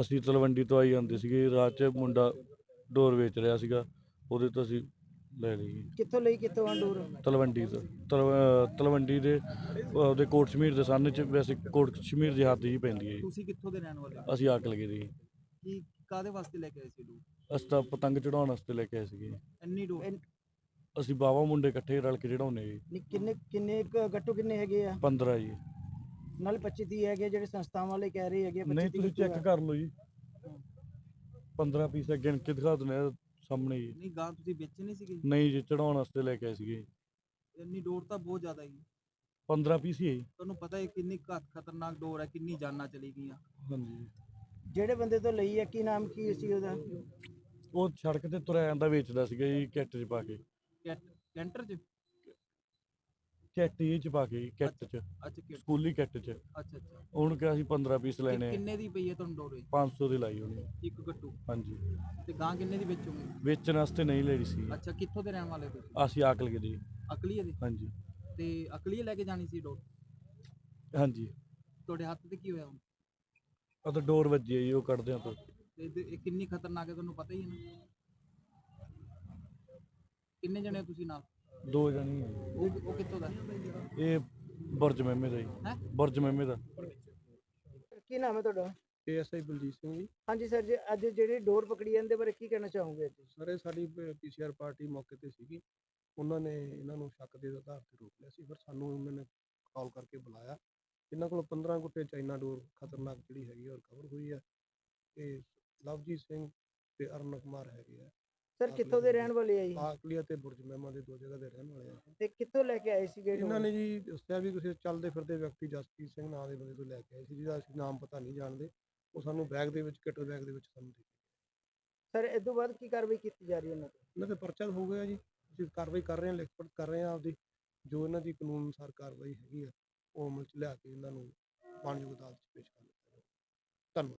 ਅਸੀਂ ਤਲਵੰਡੀ ਤੋਂ ਆਈ ਜਾਂਦੇ ਸੀਗੇ ਰਾਹ 'ਚ ਮੁੰਡਾ ਡੋਰ ਵੇਚ ਰਿਹਾ ਸੀਗਾ ਉਹਦੇ ਤੋਂ ਅਸੀਂ ਲੈ ਲਈ ਕਿੱਥੋਂ ਲਈ ਕਿੱਥੋਂ ਆ ਡੋਰ? ਤਲਵੰਡੀ ਤੋਂ। ਤਲਵ- ਤਲਵੰਡੀ ਦੇ ਉਹਦੇ ਕੋਟ ਸ਼ਮੀਰ ਦੇ ਸਾਹਮਣੇ ਚ ਵੈਸੇ ਕੋਟ ਸ਼ਮੀਰ ਦੀ ਹੱਦ ਹੀ ਪੈਂਦੀ ਹੈ ਜੀ। ਤੁਸੀਂ ਕਿੱਥੋਂ ਦੇ ਰਹਿਣ ਵਾਲੇ ਹੋ? ਅਸੀਂ ਆਕ ਲਗੇ ਦੀ ਕੀ ਕਾਦੇ ਵਾਸਤੇ ਲੈ ਕੇ ਆਏ ਸੀ ਡੋਰ? ਅਸੀਂ ਤਾਂ ਪਤੰਗ ਚੜਾਉਣ ਵਾਸਤੇ ਲੈ ਕੇ ਆਏ ਸੀਗੇ। ਇੰਨੀ ਡੋਰ? ਅਸੀਂ ਬਾਵਾ ਮੁੰਡੇ ਇਕੱਠੇ ਰਲ ਕੇ ਚੜਾਉਨੇ ਜੀ। ਨਹੀਂ, ਕਿੰਨੇ ਕਿੰਨੇ ਕੁ ਗੱਟੂ ਕਿੰਨੇ ਹੈਗੇ ਆ? 15 ਜੀ। ਨਾਲ 25 30 ਹੈਗੇ ਜਿਹੜੇ ਸੰਸਥਾਵਾਂ ਵਾਲੇ ਕਹਿ ਰਹੇ ਹੈਗੇ 25 ਨਹੀਂ 30 ਤੁਸੀਂ ਚੈੱਕ ਕਰ ਲਓ ਜੀ। 15 ਪੀਸ ਗਿਣ ਕੇ ਦਿਖਾ ਦਿੰਦੇ ਆ ਸਾਹਮਣੇ ਜੀ ਨਹੀਂ ਗਾਂ ਤੁਸੀਂ ਵੇਚੇ ਨਹੀਂ ਸੀਗੇ? ਨਹੀਂ ਜੀ ਚੜਾਉਣ ਵਾਸਤੇ ਲੈ ਕੇ ਆਏ ਸੀਗੇ। ਇੰਨੀ ਡੋਰ ਤਾਂ ਬਹੁਤ ਜ਼ਿਆਦਾ ਹੈ 15 ਪੀਸ ਹੀ ਹੈ ਜੀ। ਤੁਹਾਨੂੰ ਪਤਾ ਹੈ ਕਿੰਨੀ ਘਾਤ ਖਤਰਨਾਕ ਡੋਰ ਹੈ ਕਿੰਨੀ ਜਾਨਾਂ ਚਲੀ ਗਈਆਂ। ਹਾਂਜੀ। ਜਿਹੜੇ ਬੰਦੇ ਤੋਂ ਲਈ ਹੈ ਕੀ ਨਾਮ ਕੀ ਸੀ ਉਹਦਾ? ਉਹ ਸੜਕ ਤੇ ਤੁਰਿਆ ਜਾਂਦਾ ਵੇਚਦਾ ਸੀਗਾ ਜੀ ਕਿੱਟ 'ਚ ਪਾ ਕੇ। ਕੈਟ ਕੈਂਟਰ 'ਚ? ਕਿੱਟ ਹੀ 'ਚ ਪਾ ਕੇ ਜੀ, ਕਿੱਟ 'ਚ ਅੱਛਾ ਕਿ- ਸਕੂਲੀ ਕਿੱਟ 'ਚ। ਅੱਛਾ ਅੱਛਾ। ਉਹਨੂੰ ਕਿਹਾ ਅਸੀਂ 15 ਪੀਸ ਕਿ- ਲੈਣੇ ਆ। ਕਿੰਨੇ ਦੀ ਪਈ ਹੈ ਤੁਹਾਨੂੰ ਡੋਰ ਇਹ? 500 ਦੀ ਲਾਈ ਉਹਨੇ। ਇੱਕ ਗੱਟੂ ਹਾਂਜੀ। ਤੇ ਗਾਂ ਕਿੰਨੇ ਦੀ ਵੇਚੋਗੇ? ਵੇਚਣ ਵਾਸਤੇ ਨਹੀਂ ਲੈਣੀ ਸੀ। ਅੱਛਾ ਕਿੱਥੋਂ ਦੇ ਰਹਿਣ ਵਾਲੇ ਹੋ ਤੁਸੀਂ? ਅਸੀਂ ਆਕਲ ਗਏ ਜੀ ਅਕਲੀਏ ਦੇ ਹਾਂਜੀ। ਤੇ ਅਕਲੀਏ ਲੈ ਕੇ ਜਾਣੀ ਸੀ ਡੋਰ? ਹਾਂਜੀ। ਤੁਹਾਡੇ ਹੱਥ ਤੇ ਕੀ ਹੋਇਆ ਹੁਣ? ਉਹ ਤਾਂ ਡੋਰ ਵੱਜੀ ਹੈ ਜੀ ਉਹ ਕੱਢਦੇ ਆ ਤੋਂ। ਤੇ ਇਹਦੇ- ਇਹ ਕਿੰਨੀ ਖਤਰਨਾਕ ਹੈ ਤੁਹਾਨੂੰ ਪਤਾ ਹੀ ਹੈ ਨਾ। ਕਿੰਨੇ ਜਣੇ ਹੋ ਤੁਸੀਂ ਨਾਲ? ਦੋ ਜਣੀ ਹੈ ਉਹ ਉਹ ਕਿੱਥੋਂ ਦਾ? ਇਹ ਬੁਰਜ ਮਹਿਮੇ ਦਾ ਜੀ। ਹੈਂ? ਬੁਰਜ ਮਹਿਮੇ ਦਾ। ਕੀ ਨਾਮ ਹੈ ਤੁਹਾਡਾ? ਏਐਸਆਈ ਬਲਜੀਤ ਸਿੰਘ ਜੀ। ਹਾਂਜੀ ਸਰ ਜੀ ਅੱਜ ਜਿਹੜੀ ਡੋਰ ਪਕੜੀ ਜਾਂਦੇ ਬਾਰੇ ਕੀ ਕਹਿਣਾ ਚਾਹੋਗੇ ਅੱਜ? ਸਰ ਇਹ ਸਾਡੀ ਪੀਸੀਆਰ ਪਾਰਟੀ ਮੌਕੇ ਤੇ ਸੀਗੀ। ਉਹਨਾਂ ਨੇ ਇਹਨਾਂ ਨੂੰ ਸ਼ੱਕ ਦੇ ਆਧਾਰ ਤੇ ਰੋਕ ਲਿਆ ਸੀ ਫਿਰ ਸਾਨੂੰ ਉਹਨਾਂ ਨੇ ਕਾਲ ਕਰਕੇ ਬੁਲਾਇਆ। ਇਹਨਾਂ ਕੋਲ 15 ਗੁੱਟੇ ਚਾਈਨਾ ਡੋਰ ਖਤਰਨਾਕ ਜਿਹੜੀ ਹੈਗੀ ਆ ਰਿਕਵਰ ਹੋਈ ਹੈ ਤੇ ਲਵਜੀਤ ਸਿੰਘ ਤੇ ਅਰਨ ਕੁਮਾਰ ਹੈਗੇ ਆ। ਸਰ ਕਿੱਥੋਂ ਦੇ ਰਹਿਣ ਵਾਲੇ ਆ ਜੀ? ਆਕਲੀਆ ਤੇ ਬੁਰਜ ਮਹਿਮਾ ਦੇ ਦੋ ਜਗ੍ਹਾ ਦੇ ਰਹਿਣ ਵਾਲੇ ਆ। ਤੇ ਕਿੱਥੋਂ ਲੈ ਕੇ ਆਏ ਸੀਗੇ ਇਹਨਾਂ ਡੋਰ? ਨੇ ਜੀ ਦੱਸਿਆ ਵੀ ਕਿਸੇ ਚੱਲਦੇ ਫਿਰਦੇ ਵਿਅਕਤੀ ਜਸਪੀਤ ਸਿੰਘ ਨਾਂ ਦੇ ਬੰਦੇ ਤੋਂ ਲੈ ਕੇ ਆਏ ਸੀ ਜਿਹਦਾ ਅਸੀਂ ਨਾਮ ਪਤਾ ਨਹੀਂ ਜਾਣਦੇ। ਉਹ ਸਾਨੂੰ ਬੈਗ ਦੇ ਵਿੱਚ ਕਿੱਟ ਬੈਗ ਦੇ ਵਿੱਚ ਸਾਨੂੰ ਦੇ ਸਰ ਇਸ ਤੋਂ ਬਾਅਦ ਕੀ ਕਾਰਵਾਈ ਕੀਤੀ ਜਾ ਰਹੀ ਹੈ ਉਹਨਾਂ ਤੇ? ਇਹਨਾਂ ਤੇ ਪਰਚਾ ਹੋ ਗਿਆ ਜੀ। ਅਸੀਂ ਕਾਰਵਾਈ ਕਰ ਰਹੇ ਹਾਂ ਲਿਖਤ ਪੜ੍ਹ ਕਰ ਰਹੇ ਹਾਂ ਆਪਦੀ। ਜੋ ਇਹਨਾਂ ਦੀ ਕਾਨੂੰਨ ਅਨੁਸਾਰ ਕਾਰਵਾਈ ਹੈਗੀ ਆ ਉਹ ਅਮਲ ਚ ਲਿਆ ਕੇ ਇਹਨਾਂ ਨੂੰ ਮਾਨਯੋਗ ਅਦਾਲਤ ਚ ਪੇਸ਼ ਕਰ ਦਿੱਤਾ ਧੰਨਵਾਦ।